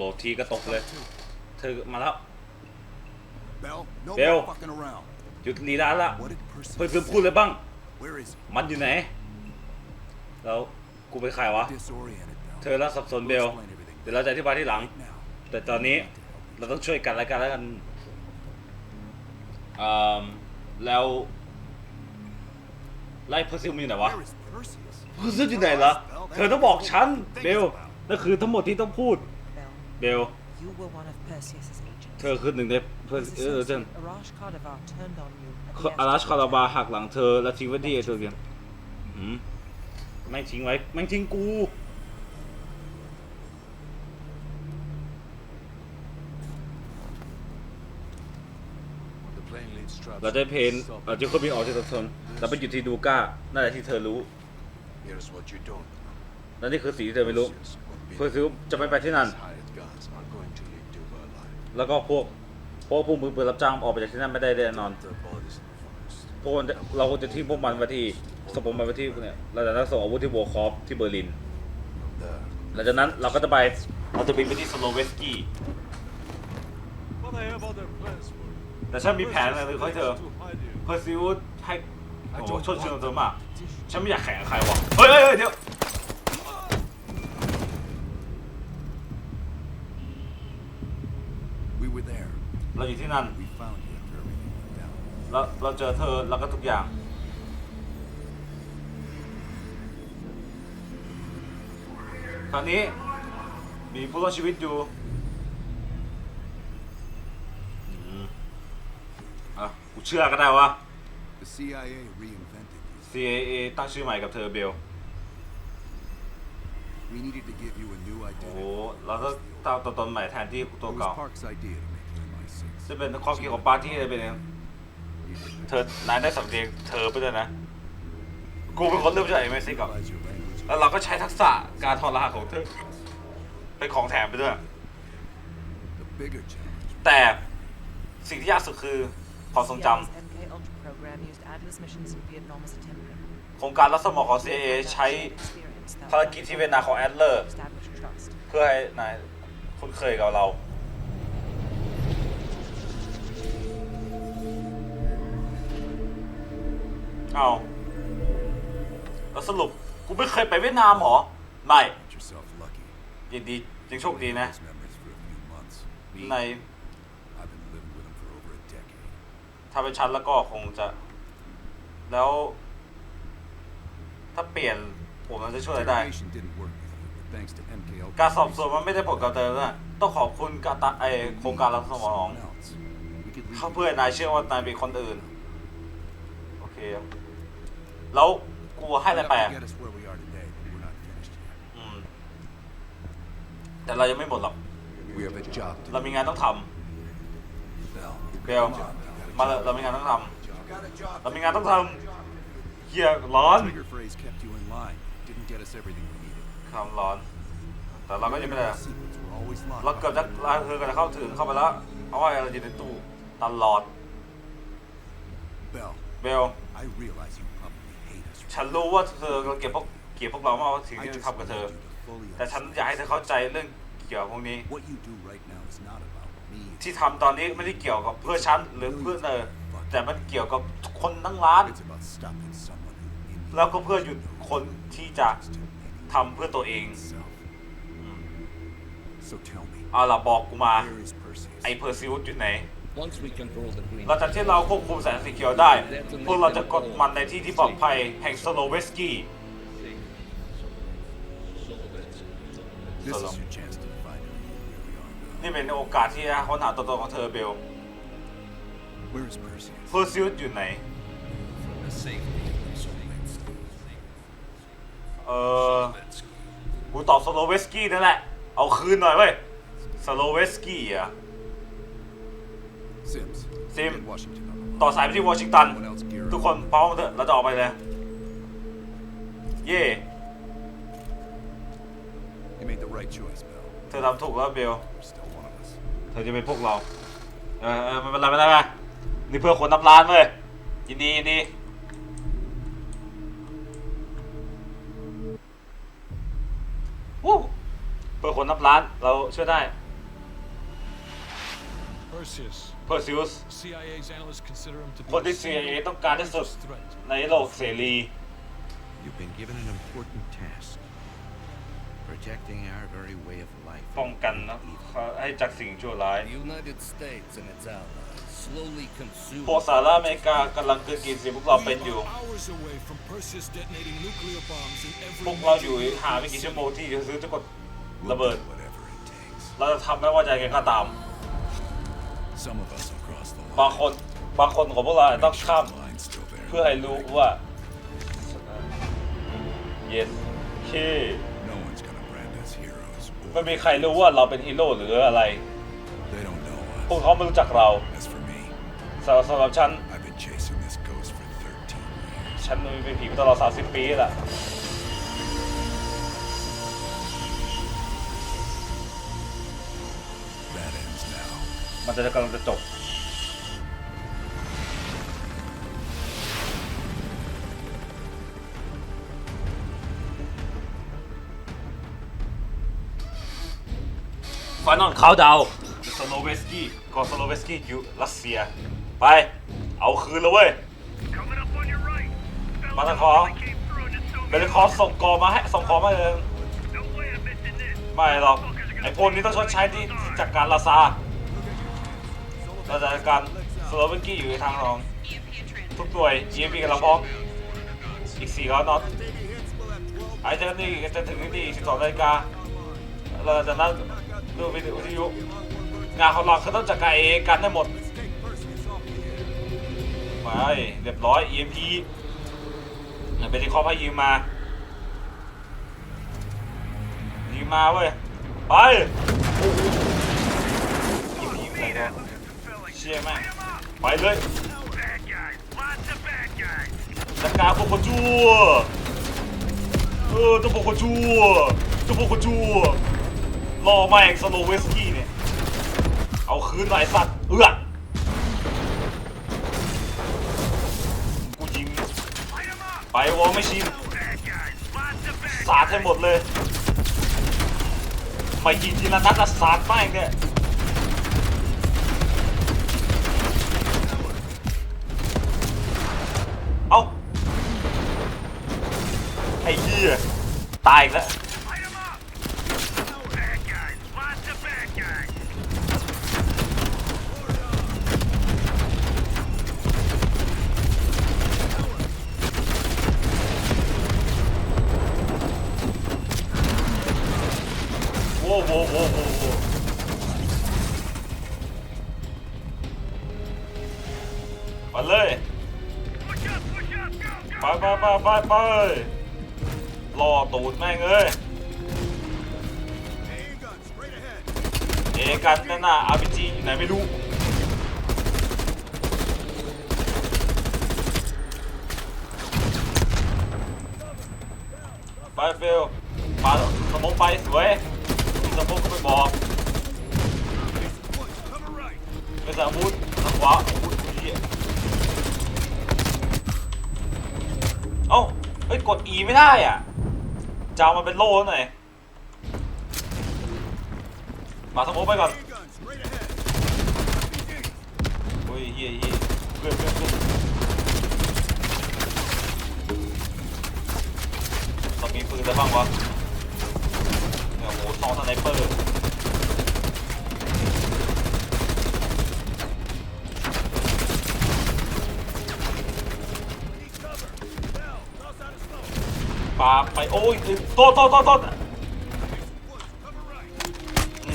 โหลดทีก็ตกเลย เธอมาแล้ว Bell, no Bill. more fucking around. หยุดลีลาละ What did Percy เพื่อนเพื่อน say? พูดเลยบ้าง Where is he? มันอยู่ไหน แล้วกูเป็นใครวะ Disoriented, Bell. เธอแล้วสับสนเบล Explain everything เดี๋ยวเราจะอธิบายที่หลัง now. แต่ตอนนี้เราต้องช่วยกันแล้วกันแล้วกันอืมแล้วไล่เพอร์ซิลมันอยู่ไหนวะ Where is Perseus? เพอร์ซิลอยู่ไหนล่ะ เธอต้องบอกฉันเบลนั่นคือทั้งหมดที่ต้องพูด Bell, เบล you were one of Perseus's agents. เธอคือหนึ่งในเพื่อน His เออเจน associate Arash Kardavar turned on you at the อาราช airstrip คาราบาหักหลังเธอแล้วทิ้งไว้ที่ไอ้ตัวเดียวอืมแม่งทิ้งไว้แม่งทิ้งกู The plane leads Strauss เราได้เพนเราจะเครื่องบินออกจากตัวเธอแล้วไปอยู่ที่ดูก้านั่นแหละที่เธอรู้ Here's what you don't know. และนี่คือสิ่งที่เธอไม่รู้ Perseus won't be เพอร์ซิลจะไม่ไปที่นั่น His hired guns are going to leave Duba alive. แล้วก็พวกพวกพวกมือปืนรับจ้างออกไปจากที่นั่นไม่ได้แน่นอน Their bodies in the forest. พวกมันเราจะทิ้งพวกมันไว้ที่สมมันไว้ที่เนี่ยเราจะนักส่งอาวุธที่โวคอฟที่เบอร์ลิน From there, หลังจากนั้นเราก็จะไปเราจะบินไปที่สโลเวสกี้ But I have other plans for you. แต่ฉันมีแผนอะไรให้เธอ To hide you. เพอร์ซิลให้โอ้โหชดเชยเธอมาก ฉันไม่อยากแข่งกับใครวะเฮ้ยเฮ้ยเฮ้ยเดี๋ยว we were there. เราอยู่ที่นั่น We found you after everything went down. แล้วเราเจอเธอแล้วก็ทุกอย่าง คราวนี้มีผู้รอดชีวิตอยู่อืมอะกูเชื่อก็ได้ว่า The CIA reinvented you. CIA ตั้งชื่อใหม่กับเธอเบล We needed to give you a new โอ้โห identity. เราต้องตั้งตัวตนใหม่แทนที่ It ตัว was เก่า Park's idea to จะเป็นความคิดของปาร์ตี้เลยเป็นเองเธอนายได้สำเนียงเธอไปด้วยนะ กูเป็นคนเริ่มจากไอ้เมซิกอะ realize your language. แล้วเราก็ใช้ทักษะการถอดรหัสของเธอเป็นของแถมไปด้วย แต่สิ่งที่ยากสุดคือความทรงจำโครงการรัดสมองของ CIA ใช้ภารกิจที่เวียดนาของแอดเลอร์ เพื่อให้นายคุ้นเคยกับเรา เอาแล้วสรุปกูไม่เคยไปเวียดนามเหรอ ไม่ Get yourself lucky. ยินดียังโชคดีนะ Those memories for a few months. Me, ใน I've been living with them for over a decade. ถ้าเป็นชั้นแล้วก็คงจะ แล้ว ถ้าเปลี่ยนผมมันจะช่วยอะไรได้ Interrogation didn't work with you, but thanks to MK Ultra. การสอบสวนมันไม่ได้ผลกับเธอนะต้องขอบคุณกาตาไอโครงการรัดสมอง Someone else. We could leave เขา you เพื่อนายเชื่อว่านายเป็นคนอื่น โอเค แล้วกูให้อะไร enough ไป to อะ get us where we are today, but we're not finished yet. อืม แต่เรายังไม่หมดหรอก We have a job to เรามีงานต้องท Bell. ำเบลมาเลยเรามีงานต้องท You got a job. ำเรามีงานต้องทำเฮียร้อน Trigger phrase kept you in line. Didn't get us everything we needed. คำร้อน แต่เราก็ยังไม่ได้ Secrets were always locked. เราเกือบจะเราเธอก็จะเข้าถึงเข้าไปแล้วเอาไว้เราอยู่ในตู้ตลอด Bell, เบล I realize you probably hate us. ฉันรู้ว่าเธอเกลียดพวกเกลียดพวกเรามากว่าสิ่ง I ที่ just ทำกับ want เธอ you to fully แต่ฉันอยากให้เธอเข้าใจเรื่องเกี่ยวกับพวกนี้ What you do right now is not about me. ที่ทำตอนนี้ไม่ได้เกี่ยวกับเพื่อฉันหรือเพื่อเธอแต่มันเกี่ยวกับคนทั้งร้าน It's about stopping someone who in แล้วก็เพื่อหยุดคนที่จะ to maybe ทำเพื่อตัวเอง himself. So tell me, เอาล่ะบอกกูมา where is Perseus? ไอเพอร์ซิวอยู่ไหน Once we control the green หลังจากที่เราควบคุมแสงสีเขียวได้ พวกเราจะกดมันในที่ที่ปลอดภัยแห่งสโลเวสกี้ This Solo. is your chance to find out where we are now. นี่เป็นโอกาสที่จะค้นหาตัวตนของเธอเบล Where is Perseus? เพอร์ซิวอยู่ไหน เออกูตอบสโลเวสกี้นั่นแหละ เอาคืนหน่อยเว้ยสโลเวสกี้อะ Sims. Sim. Get Washington on the ต่อสายไปที่วอชิงตัน ทุกคนพร้อมเถอะเราจะออกไปเลย เย่เธอทำถูกแล้วเบลเธอจะเป็นพวกเรา เออเออไม่เป็นไรไม่เป็นไรนี่เพื่อคนนับล้านเว้ยยินดียินดีวู้เพื่อคนนับล้านเราช่วยได้ Perseus. เพอร์ซิอุส CIA's analysts consider him to be คนที่ a CIA single ต้องการที่สุด largest threat. ในโลกเสรี You've been given an important task. Protecting our very way of life. ป้องกันนะให้จากสิ่งชั่วร้าย The United States and its allies slowly consume พวกสหรัฐอเมริกากำลังเกิดกินสิ่งพวกเราเป็นอยู่ We are hours away from Perseus detonating nuclear bombs in every พวกเราอยู่ major หาไม่กี่ชั่วโมงที่จะซื้อจะกด We'll ระเบิด do whatever it takes. เราจะทำไม่ว่าจะยังไงก็ตาม บาง line. คนบางคนของพวกเราอาจจะต้อง Make ข้าม sure the line's still there. เพื่อให้รู้ว่า yes เค No one's gonna brand us heroes. or ไม่มีใครรู้ว่าเราเป็นฮีโร่หรืออะไร They don't know พวก us. เขาไม่รู้จักเรา As for me, สำหรับสำหรับฉัน I've been chasing this ghost for 13 years. ฉันเป็นผีมาตลอด 30 ปีแหละ มันจะกำลังจะจบฟานอนเขาดาวสโลเวสกี้กอสโลเวสกี้อยู่รัสเซีย ไป เอาคืนแล้วเว้ย Coming up on your right. Fellas Mother only call. came through and it's so เบลคอส่งกอมาให้ส่งกอมาเลยไม่หรอกไอ้พวกนี้ต้องชดใช้ที่จากการลาซา เราจะการสโลเวสกี้อยู่ในทางรอง ทุกหน่วย EMP กำลังพร้อมอีก4ร้อยน็อตไอ้เจ้าหนี่จะถึงที่12นาฬิกาเราจะนัดดูวิทยุงานของเราคือต้องจัดการเองกันได้หมดไปเรียบร้อย EMP เป็นที่ข้อพายืมมายืมมาเว้ย ไป EMP อะไรก็ เชี่ยแม่งไปเลยจัดการพวกคนชั่วเออเจ้าพวกคนชั่วเจ้าพวกคนชั่วรอแม่งสโลเวสกี้เนี่ยเอาคืนหน่อยสัตว์เอื้อกูยิงไปวอลไม่ชินสาดให้หมดเลยไม่ยิงทีละนัดละสาดแม่งเนี่ย หี้ยตายอีกแล้ว Light 'em up. Bad guys. Lots of bad guys. โว้โว้โว้โว้โว้มาเลย Push up. Push up. Go. ไป Go. ไปไปไปไป รอตูดแม่งเอ้ยเอกันนั่นน่ะอาร์พีจีอยู่ไหนไม่รู้ไปเฟลปาสมองไปสวยมีสมองก็ไปบอก Cover right. เป็นสามุดทางขวาอาวุธเหี้ยเอ้าเฮ้ยกด E ไม่ได้อะ จะเอามันเป็นโล่หน่อยมาสมองไปก่อนโอ้ยเฮียเฮียเพื่อนเพื่อนเพื่อนเรามีปืนอะไรบ้างวะเนี่ยโหซองสไนเปอร์ปา ไปโอ้ยโตโตโตโตอื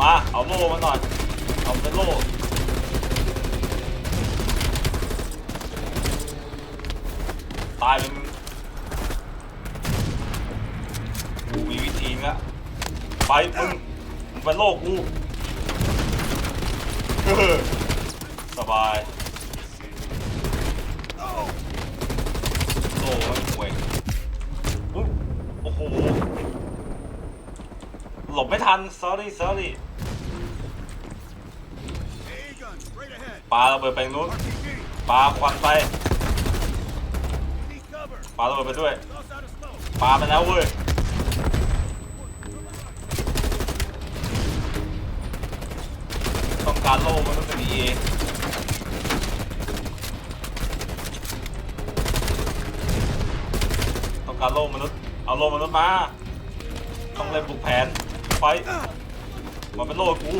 มาเอาโล่มาหน่อยเอาเป็นโล่ตายเป็นกูมีวิธีละไปมึงมึงเป็นโลกกูเออสบายโล่ไม่ห่วยอุ๊ยโอ้โห หลบไม่ ทัน sorry sorry ปาระเบิดไปนู้น RPG. ปาควันไป Need cover. ปาระเบิดไปด้วย Toss out a smoke. ปาไปแล้วเว้ยต้องการโล่เอต้องการโล่มนุษย์เอาโล่มนุษย์มา ต้องเล่นบุกแผน ไฟมาเป็นโล่กู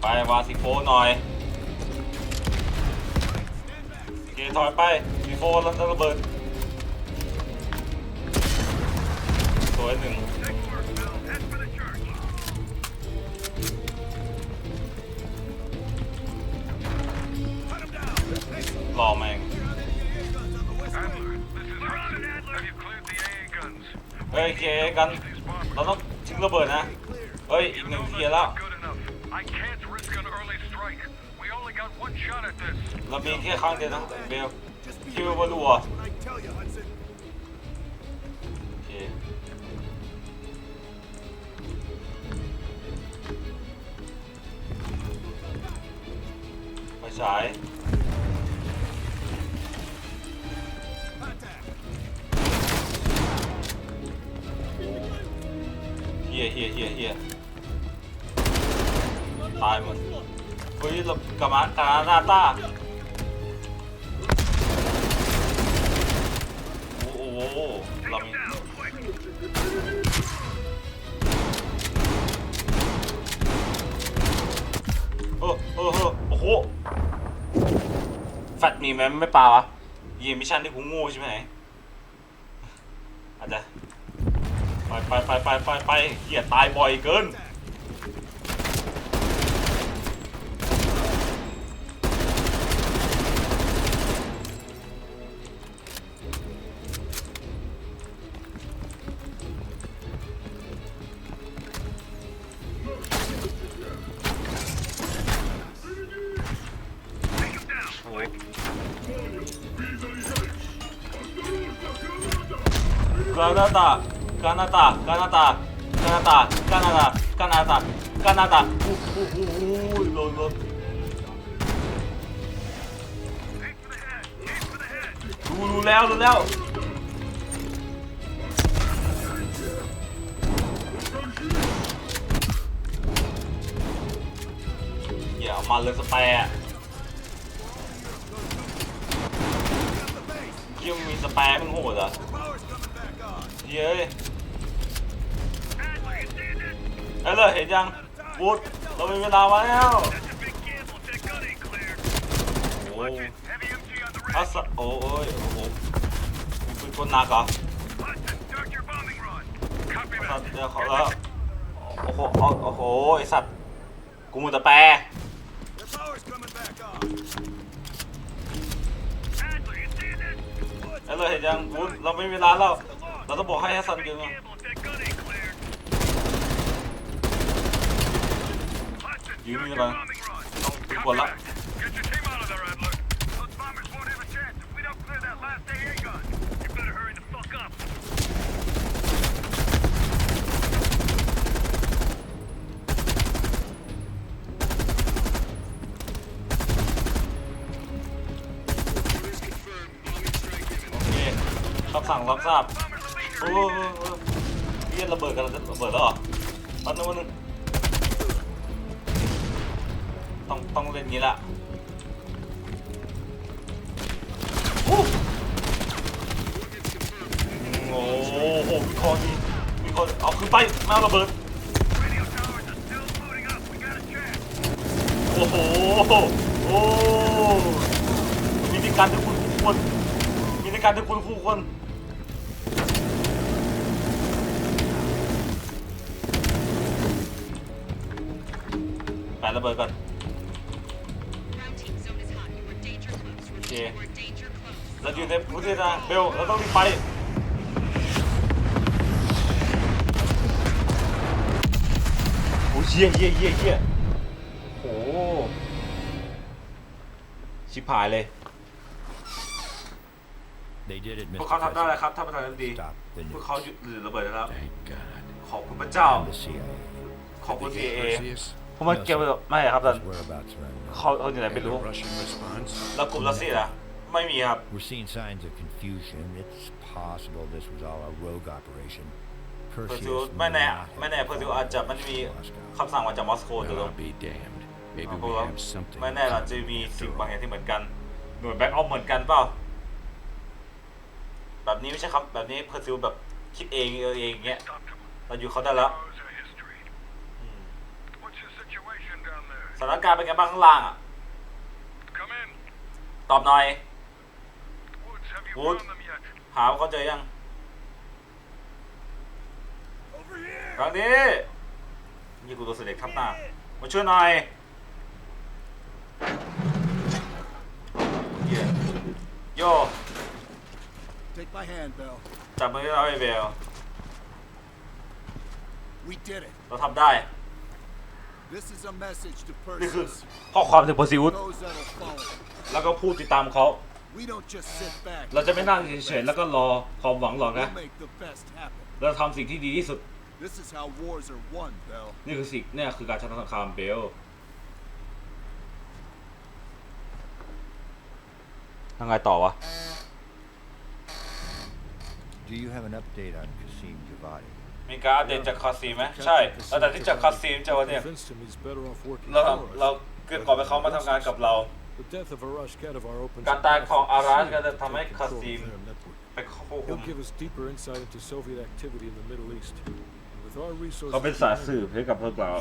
ไปวาซิโฟหน่อยเคถอยไป โฟแล้วจะระเบิดสวยหนึ่ง Head for the church. รอแม่ง Adler, this is Hudson. Have you cleared the AA guns? เฮ้ยเคกัน เราต้องทิ้งระเบิดนะ เฮ้ย อีกหนึ่งทีแล้ว Good enough. I can't risk an early strike. We only got one shot at this. เรามีแค่ครั้งเดียวนะเบล คิวบอลัวโอเคไปฉายเฮียเฮียเฮียเฮียตายหมดเฮ้ยเรากลับมากานาตา เรามี Down, quick. เออเออเออโอ้โหแฟตมีไหมไม่ปลาวะยีมิชชั่นที่กูงูใช่ไหมอาจจะไปไปไปไปไปไปเหี้ยตายบ่อยเกินานาตากานาตากานาตากานาตากานาตากานาตากานาตาโอ้โหโดนโดน Aim for the head. Aim for the head. รู้รู้แล้วรู้แล้วอย่าเอามาเลยสแปร์เยี่ยมงมีสแปร์มึงโหดเหรอะ เย้ยเอ้ยเลยเห็นยังวูดเรามีเวลามาแล้ว That's a big gamble. That gun ain't cleared. โอ้ย Heavy MG on the อั red. สโอ้ยโอ้โหมีปืนหนักเหรอสัตว์เดี๋ยวเขาเออโอ้โหเอาโอ้โหไอสัตว์กูมือแต่แปรเอ้ยเลยเห็นยังวูดเราไม่มีเวลาแล้ว เราต้องบอกให้ฮัสซันยิงอะ Gamble. That gun ain't cleared. Hudson, You start need your a- bombing run. Don't Copy pull up. that. Get your team out of there, Adler. Those bombers won't have a chance if we don't clear that last AA gun. You better hurry the fuck up. โอเครับสั่งรับทราบ Bombers are leaders. โอ้โหเรียนระ เบิดแล้วเหรอแปันนึงวันนึงต้องต้องเล่นงี้ละโอ้โหมีคอดีมีคอเอาขึ้นไปมาระเบิดโอ้โหโอ้มีในการที่คุณคู่ควรมีในการที่คุณคู่คว รแปะระเบิดก่อน Ground team zone is hot. You are danger close. Repeat, Okay. you are danger close. เราอยู่ในพื้นที่นะเบลเราต้องรีบไปโอ้เยี่ยเยี่ยเยี่ยเยี่ยโอ้ชิบหายเลย They did it, พวก Mr. เขาทำได้แล้ว President. ครับท่านประธานาธิบดี Stop the พวก news. เขาหยุดหรือระเบิดได้แล้ว Thank God. ขอบคุณพระเจ้า And the CIA. ขอบคุณ Did they CIA get Perseus? ผมว่าเกี่ยวกับไม่ครับท่าน His whereabouts are unknown. เขาเขาอยู่ไหน And ไม่รู้ the Russian response? แล้วกลุ่มรัสเซียล่ะไม่มีครับ We're seeing signs of confusion. It's possible this was all a rogue operation. เพอร์ Perseus ซิว may ไม่แน่ not have ไม่แน่เพอร์ซิวอาจจะมันมี Moscow. คำสั่งมาจากมอสโก Well, อยู่แล้ว I'll be damned. Maybe เพ we ราะว่า have something. ไม่แน่เราจะมีสิ่งบางอย่างที่เหมือนกันหน่วยแบ็กออฟเหมือนกันเปล่าแบบนี้ไม่ใช่ครับแบบนี้เพอร์ซิวแบบคิดเองเออเองเงี้ย Talk to เราอยู่เขาได้แล้ว Hours of history. What's the situation down there? ส ถานการณ์เป็นไงบ้างข้างล่างอะ Come in. ตอบหน่อย Woods, have you Wood. found them yet? หาว่าเขาเจอยัง Over here. ครั้งนี้นี่กูตัวเสด็จทับหน้ามาช่วยหน่อยเหี้ยโย Take my hand, Bell. จับมือเราไอ้เบล We did it. เราทำได้ This is a message to นี่คือ Perseus. ข้อความถึงโพซิวุส Those that'll follow. แล้วก็พูดติดตามเขา We don't just sit back. เราจะไม่นั่งเฉยๆแล้วก็รอความหวังหรอกนะ We'll make the best happen. เราทำสิ่งที่ดีที่สุด This is how wars are won, Bell. นี่คือสิ่งเนี่ยคือการชนะสงครามเบลทางไงต่อวะ Do you have an update on Qasim Javadi? มีการอัปเดตจากคาซีไหมใช่แล้วแต่ที่จากคาซีมเจอวันเนี่ย Convinced him he's better off working เรา for ทำ us. เราเกิดก่อนไปเขามาทำงานกับเรา The death of Arash Kadivar opens การ a ตาย path ของ for อาราช Qasim ก็ to จะทำให้ take คา control ซีม of their network. ไปควบคุม He'll give us deeper insight into Soviet activity in the Middle East. With our resources, เขาเป็นสายสืบให้กับพวกเรา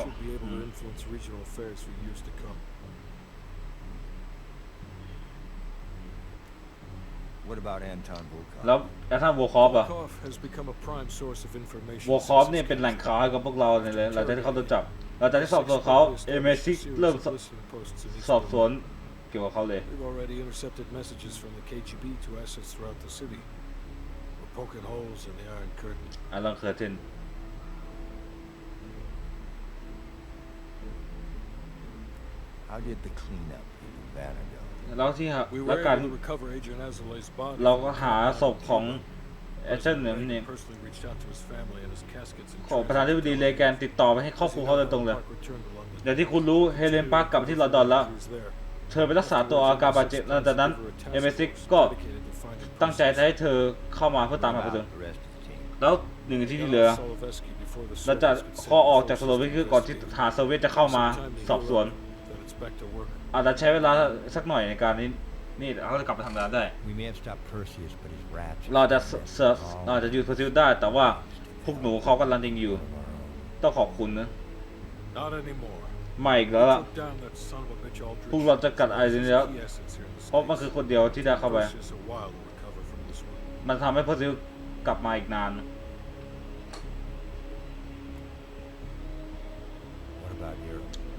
What about Anton Volkov? แล้วแอตทันโวคอฟอะ Volkov has become a prime source of information. โวคอฟ since เนี่ย his เป็นแหล่ง capture. ข่าวให้กับพวกเราเนี่ยเลยหลังจากที่เขาโดนจับหลังจากที่สอบสวนเขาเอเมซิกเริ่ม Series of listening posts in East สอบสวน Berlin. เกี่ยวกับเขาเลย We've already intercepted messages from the KGB to assets throughout the city. We're poking holes in the Iron Curtain. อันลังเคอร์เทน How did the cleanup in Havana go? แล้วที่หา We แล้ว were การ able to recover Adrian Azoulay's body. เราก็หาศพของเอเจนเนี่ยนี่ personally reached out to his family and his caskets in ของประธานาธิบดีเลแกนติดต่อไปให้ครอบครัวเขาโดยตรงเลย Park returned to London. อย่างที่คุณรู้เฮเลนปาร์กกลับที่ลอนดอนแล้ว He was there. เธอไปรักษาตัวอาการบาดเจ็บหลังจากนั้นเอเมซิกก็ Dedicated to finding ตั้งใจจะให้เธอเข้ามาเพื่อตาม What หาคนอื่น about the rest of the team? แล้วหนึ่งที่ที่เหลือ Got off Solovetsky before the เราจะ Soviets could ข้อ send ออกจากส forces โลวี to คือก่อนที่ investigate. ทหารโซเวียตจะเข้ามา Sometime they สอบสวน hear that it's back to work. อาจจะใช้เวลาสักหน่อยในการนี้นี่เขาจะกลับไปทำงานได้ We may have stopped Perseus, but his rats. เราจะเสิร์ฟเราจะอยู่เพอร์ซิลได้ แต่ว่าพวกหนูเขากำลังยิงอยู่ ต้องขอบคุณนะ Not anymore. ไม่อีกแล้วล่ะ Took down that son of a bitch Aldrich. พวกเราจะกัดไอ้นี่แล้ว Key assets here in the เพราะมันคือ States. คนเดียวที่ได้เข้าไป Perseus a while to recover from this one. มันทำให้เพอร์ซิลกลับมาอีกนาน What about Europe?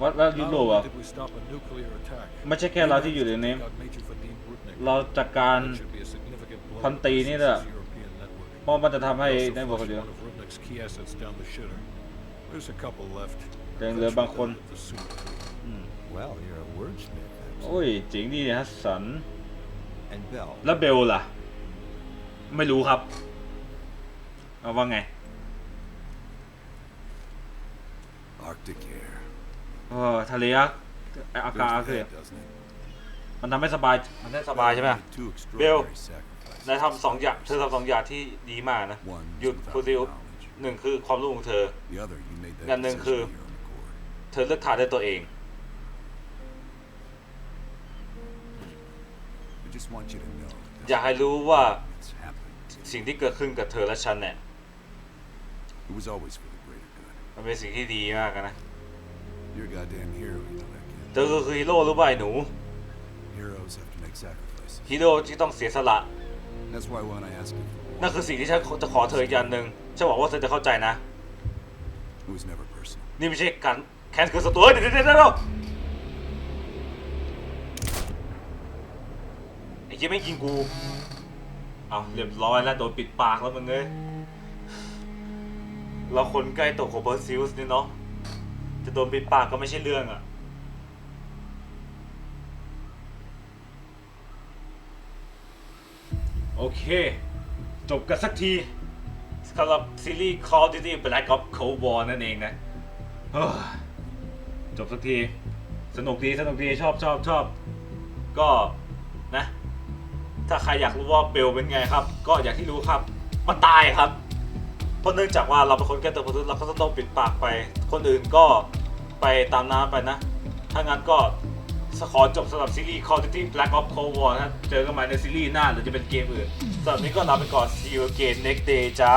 ว่าแล้วยุ Not โรป only อะ did we stop a nuclear attack, ไม่ใช่แค่เราที่อยู่ในนี้ got Major Vadim Rudnik. เราจัดการ That should be a significant blow พัน to ตีนี่แหละ Perseus' European network. เพราะมันจะทำให้ We also ได้บอกคน flushed เดียว one of Rudnik's key assets down the shitter. There's a couple left. แต่ยังเหลือบางคน The suit. Well, you're a wordsmith. That's โอ้ยเจ๋งดีนะฮัสสัน And Bell. แล้วเบลล่ะ ไม่รู้ครับ เอาว่าไง Arctic air. ออทะเลอะอาการเสียมันทำให้สบายมันได้สบายใช่ไหมเบลนายทำสองอย่างเธอทำสองอย่างที่ดีมากนะ หยุดพูซิลหนึ่งคือความรู้ของเธออย่างหนึ่งคือ เธอเลือกทางได้ตัวเอง อยากให้รู้ว่าสิ่งที่เกิดขึ้นกับเธอและฉันเนี่ยมันเป็นสิ่งที่ดีมากนะ You're a goddamn hero, you know that, kid. เธอคือฮีโร่รู้ป่ะไอ้หนู Heroes have to make sacrifices. ฮีโร่ที่ต้องเสียสละ That's why when I asked you for นั่นคือสิ่งที่ฉันจะขอเธออีกอย่างหนึ่งฉันหวังว่าเธอจะเข้าใจนะ it was never personal. นี่ไม่ใช่การแค้นคือศัตรูเฮ้ยเดี๋ยวเดี๋ยวเดี๋ยวเดี๋ยวไอ้เหี้ยไม่งยิงกูเอาเรียบร้อยแล้วโดนปิดปากแล้วมึงเอ้ยเราคนใกล้ตกของเบอร์ซิลส์นี่เนาะ จะโดนปิดปากก็ไม่ใช่เรื่องอะโอโอเค จบกันสักทีสำหรับซีรีส์ Call of Duty Black Ops Cold War นั่นเองนะจบสักที สนุกดีสนุกดีชอบชอบชอบก็นะ ถ้าใครอยากรู้ว่าเบลเป็นไงครับ ก็อย่างที่รู้ครับ มันตายครับ เพราะเนื่องจากว่าเราเป็นคนแก้ตัวประทุษเราก็ต้องปิดปากไป คนอื่นก็ไปตามน้ำไปนะ ถ้างั้นก็ขอจบสำหรับซีรีส์ Call of Duty Black Ops Cold War นะเจอกันใหม่ในซีรีส์หน้าหรือจะเป็นเกมอื่นสำหรับนี้ก็ลาไปก่อน see you again next day จ้า